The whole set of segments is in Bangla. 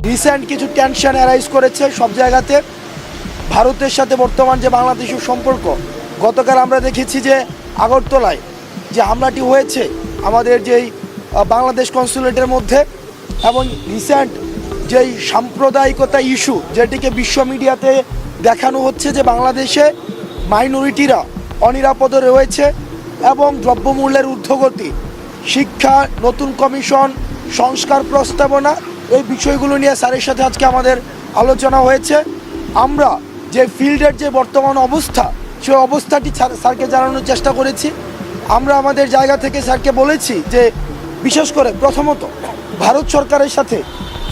রিসেন্ট কিছু টেনশন অ্যারাইজ করেছে সব জায়গাতে। ভারতের সাথে বর্তমান যে বাংলাদেশের সম্পর্ক, গতকাল আমরা দেখেছি যে আগরতলায় যে হামলাটি হয়েছে আমাদের যেই বাংলাদেশ কনসুলেটের মধ্যে এবং রিসেন্ট যেই সাম্প্রদায়িকতা ইস্যু যেটিকে বিশ্ব মিডিয়াতে দেখানো হচ্ছে যে বাংলাদেশে মাইনরিটিরা অনিরাপদে রয়েছে এবং দ্রব্যমূল্যের ঊর্ধ্বগতি, শিক্ষা, নতুন কমিশন সংস্কার প্রস্তাবনা এই বিষয়গুলো নিয়ে স্যারের সাথে আজকে আমাদের আলোচনা হয়েছে। আমরা যে ফিল্ডের যে বর্তমান অবস্থা সেই অবস্থাটি স্যার- স্যারকে জানানোর চেষ্টা করেছি। আমরা আমাদের জায়গা থেকে স্যারকে বলেছি যে, বিশেষ করে প্রথমত, ভারত সরকারের সাথে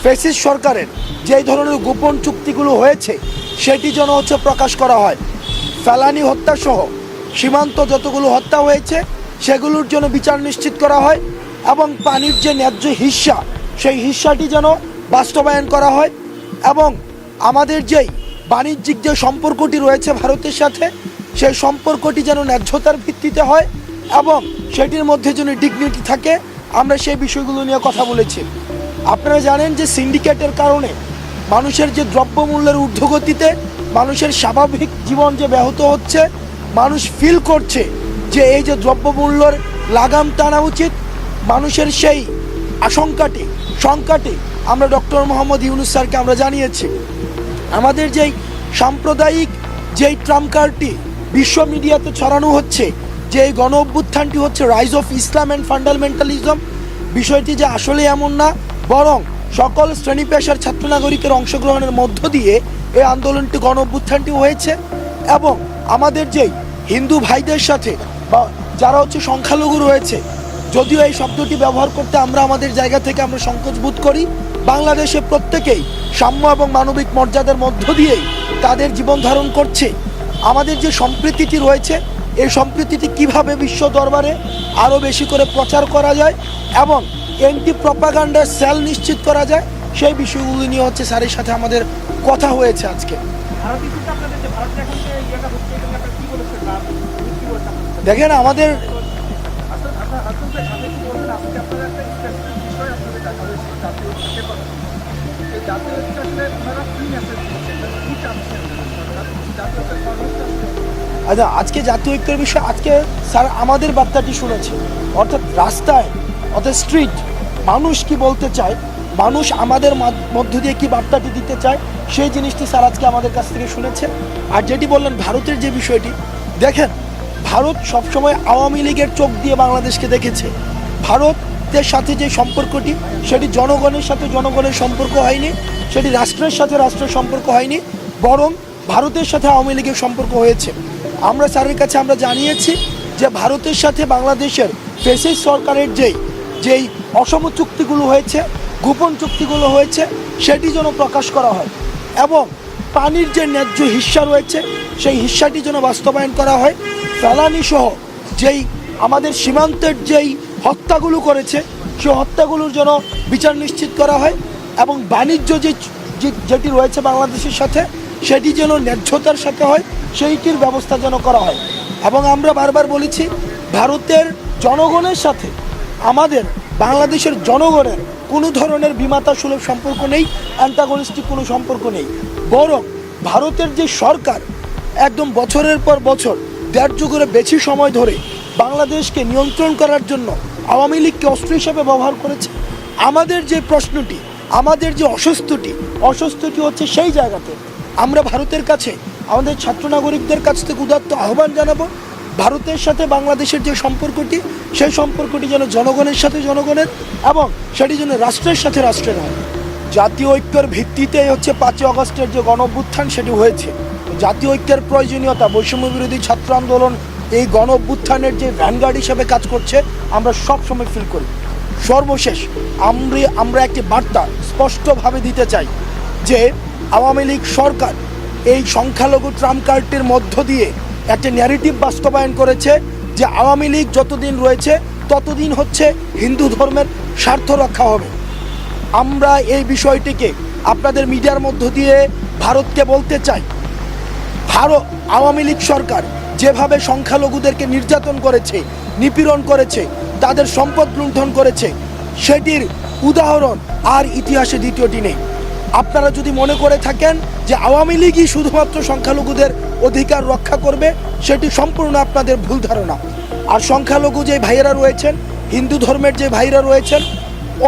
ফেসিস সরকারের যেই ধরনের গোপন চুক্তিগুলো হয়েছে, সেটি যেন হচ্ছে প্রকাশ করা হয়। ফেলানি হত্যা সহ সীমান্ত যতগুলো হত্যা হয়েছে, সেগুলোর জন্য বিচার নিশ্চিত করা হয় এবং পানির যে ন্যায্য হিস্সা সেই হিস্সাটি যেন বাস্তবায়ন করা হয় এবং আমাদের যেই বাণিজ্যিক যে সম্পর্কটি রয়েছে ভারতের সাথে, সেই সম্পর্কটি যেন ন্যায্যতার ভিত্তিতে হয় এবং সেটির মধ্যে যেন ডিগনিটি থাকে, আমরা সেই বিষয়গুলো নিয়ে কথা বলেছি। আপনারা জানেন যে সিন্ডিকেটের কারণে মানুষের যে দ্রব্যমূল্যের ঊর্ধ্বগতিতে, মানুষের স্বাভাবিক জীবন যে ব্যাহত হচ্ছে, মানুষ ফিল করছে যে এই যে দ্রব্যমূল্যর লাগাম টানা উচিত, মানুষের সেই আশঙ্কাটি শঙ্কাটি আমরা ডক্টর মোহাম্মদ ইউনুস স্যারকে আমরা জানিয়েছি। আমাদের যেই সাম্প্রদায়িক যেই ট্রাম্প কার্ডটি বিশ্ব মিডিয়াতে ছড়ানো হচ্ছে যে এই গণ অভ্যুত্থানটি হচ্ছে rise of Islam and fundamentalism বিষয়টি যে আসলে এমন না, বরং সকল শ্রেণি পেশার ছাত্র নাগরিকের অংশগ্রহণের মধ্য দিয়ে এই আন্দোলনটি, গণ অভ্যুত্থানটি হয়েছে এবং আমাদের যেই হিন্দু ভাইদের সাথে বা যারা হচ্ছে সংখ্যালঘু রয়েছে যদিও এই শব্দটি ব্যবহার করতে আমরা আমাদের জায়গা থেকে আমরা সংকোচ বোধ করি বাংলাদেশে প্রত্যেকেই সাম্য এবং মানবিক মর্যাদার মধ্য দিয়েই তাদের জীবন ধারণ করছে। আমাদের যে সম্প্রীতিটি রয়েছে এই সম্প্রীতিটি কীভাবে বিশ্ব দরবারে আরও বেশি করে প্রচার করা যায় এবং এন্টি প্রপাগান্ডার সেল নিশ্চিত করা যায় সেই বিষয়গুলো নিয়ে হচ্ছে স্যারের সাথে আমাদের কথা হয়েছে আজকে। দেখেন আমাদের আচ্ছা আজকে জাতীয় ঐক্যের বিষয়ে, আজকে স্যার আমাদের বার্তাটি শুনেছে। অর্থাৎ রাস্তায়, অর্থাৎ স্ট্রিট মানুষ কি বলতে চায়? মানুষ আমাদের মাধ- মধ্য দিয়ে কি বার্তাটি দিতে চায়? সেই জিনিসটি স্যার আজকে আমাদের কাছ থেকে শুনেছে। আর যেটি বললেন, ভারতের যে বিষয়টি, দেখেন ভারত সবসময় আওয়ামী লীগের চোখ দিয়ে বাংলাদেশকে দেখেছে। ভারতের সাথে যে সম্পর্কটি, সেটি জনগণের সাথে জনগণের সম্পর্ক হয়নি, সেটি রাষ্ট্রের সাথে রাষ্ট্রের সম্পর্ক হয়নি, বরং ভারতের সাথে আওয়ামী লীগের সম্পর্ক হয়েছে। আমরা স্যারের কাছে আমরা জানিয়েছি যে ভারতের সাথে বাংলাদেশের ফেসিস সরকারের যেই যেই অসম চুক্তিগুলো হয়েছে, গোপন চুক্তিগুলো হয়েছে, সেটি যেন প্রকাশ করা হয়। এবং পানির যে ন্যায্য হিস্যা রয়েছে, সেই হিস্সাটি যেন বাস্তবায়ন করা হয়। ফেলানি সহ যেই আমাদের সীমান্তের যেই হত্যাগুলো করেছে, সেই হত্যাগুলোর যেন বিচার নিশ্চিত করা হয় এবং বাণিজ্য যে- যেটি রয়েছে বাংলাদেশের সাথে, সেটি যেন ন্যায্যতার সাথে হয়, সেইটির ব্যবস্থা যেন করা হয়। এবং আমরা বারবার বলেছি, ভারতের জনগণের সাথে, আমাদের বাংলাদেশের জনগণের কোনো ধরনের বিমাতা সুলভ সম্পর্ক নেই অ্যান্টাগনিস্টিক কোনো সম্পর্ক নেই। বরং ভারতের যে সরকার, একদম বছরের পর বছর, দেড় যুগের বেশি সময় ধরে বাংলাদেশকে নিয়ন্ত্রণ করার জন্য আওয়ামী লীগকে অস্ত্র হিসেবে ব্যবহার করেছে। আমাদের যে প্রশ্নটি, আমাদের যে অসুস্থটি অসুস্থটি হচ্ছে সেই জায়গাতে আমরা ভারতের কাছে, আমাদের ছাত্র নাগরিকদের কাছ থেকে উদাত্ত আহ্বান জানাব। ভারতের সাথে বাংলাদেশের যে সম্পর্কটি, সেই সম্পর্কটি যেন জনগণের সাথে জনগণের এবং সেটি যেন রাষ্ট্রের সাথে রাষ্ট্রের হয়। জাতীয় ঐক্যের ভিত্তিতে হচ্ছে পাঁচই অগস্টের যে গণ অভ্যুত্থান সেটি হয়েছে। জাতীয় ঐক্যের প্রয়োজনীয়তা বৈষম্য বিরোধী ছাত্র আন্দোলন এই গণ অভ্যুত্থানের যে ভ্যানগার্ড হিসেবে কাজ করছে, আমরা সব সময় ফিল করি। সর্বশেষ, আমরা আমরা একটি বার্তা স্পষ্টভাবে দিতে চাই যে, আওয়ামী লীগ সরকার এই সংখ্যালঘু ট্রাম্প কার্ডটির মধ্য দিয়ে একটা ন্যারেটিভ বাস্তবায়ন করেছে যে আওয়ামী লীগ যতদিন রয়েছে, ততদিন হচ্ছে হিন্দু ধর্মের স্বার্থ রক্ষা হবে। আমরা এই বিষয়টিকে আপনাদের মিডিয়ার মধ্য দিয়ে ভারতকে বলতে চাই। ভারত, আওয়ামী লীগ সরকার যেভাবে সংখ্যালঘুদেরকে নির্যাতন করেছে, নিপীড়ন করেছে, তাদের সম্পদ লুণ্ঠন করেছে, সেটির উদাহরণ আর ইতিহাসে দ্বিতীয়টি নেই। আপনারা যদি মনে করে থাকেন যে আওয়ামী লীগই শুধুমাত্র সংখ্যালঘুদের অধিকার রক্ষা করবে, সেটি সম্পূর্ণ আপনাদের ভুল ধারণা। আর সংখ্যালঘু যে ভাইয়েরা রয়েছেন, হিন্দু ধর্মের যে ভাইরা রয়েছেন,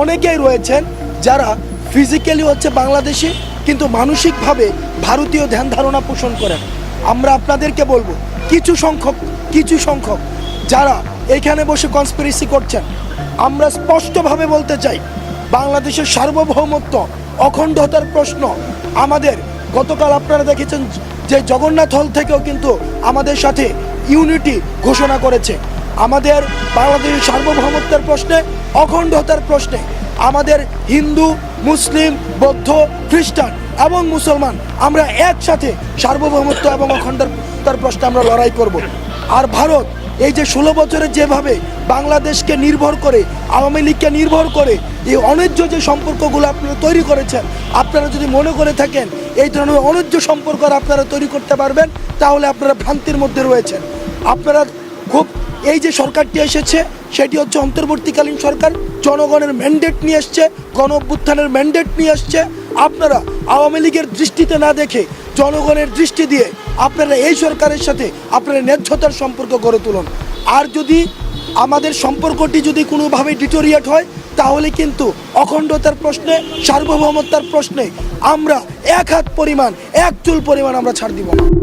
অনেকেই রয়েছেন যারা ফিজিক্যালি হচ্ছে বাংলাদেশি, কিন্তু মানসিকভাবে ভারতীয় ধ্যান ধারণা পোষণ করেন। আমরা আপনাদেরকে বলব, কিছু সংখ্যক কিছু সংখ্যক যারা এখানে বসে কনস্পিরেসি করছেন, আমরা স্পষ্টভাবে বলতে চাই, বাংলাদেশের সার্বভৌমত্ব অখণ্ডতার প্রশ্ন। আমাদের, গতকাল আপনারা দেখেছেন যে জগন্নাথ হল থেকেও কিন্তু আমাদের সাথে ইউনিটি ঘোষণা করেছে। আমাদের বাংলাদেশের সার্বভৌমত্বের প্রশ্নে, অখণ্ডতার প্রশ্নে, আমাদের হিন্দু, মুসলিম, বৌদ্ধ, খ্রিস্টান এবং মুসলমান, আমরা একসাথে সার্বভৌমত্ব এবং অখণ্ডতার প্রশ্নে আমরা লড়াই করব। আর ভারত এই যে ষোলো বছরে যেভাবে বাংলাদেশকে নির্ভর করে, আওয়ামী লীগকে নির্ভর করে, এই অন্যায্য যে সম্পর্কগুলো আপনারা তৈরি করেছেন, আপনারা যদি মনে করে থাকেন, এই ধরনের অন্যায্য সম্পর্ক আপনারা তৈরি করতে পারবেন, তাহলে আপনারা ভ্রান্তির মধ্যে রয়েছেন। আপনারা খুব, এই যে সরকারটি এসেছে সেটি হচ্ছে অন্তর্বর্তীকালীন সরকার, জনগণের ম্যান্ডেট নিয়ে এসছে গণ অভ্যুত্থানের ম্যান্ডেট নিয়ে আসছে আপনারা আওয়ামী লীগের দৃষ্টিতে না দেখে জনগণের দৃষ্টি দিয়ে আপনারা এই সরকারের সাথে আপনারা ন্যায্যতার সম্পর্ক গড়ে তুলুন। আর যদি আমাদের সম্পর্কটি যদি কোনোভাবে ডিটোরিয়েট হয়, তাহলে কিন্তু অখণ্ডতার প্রশ্নে সার্বভৌমত্যার প্রশ্নে আমরা এক হাত পরিমাণ, এক চুল পরিমাণ আমরা ছাড় দিব না।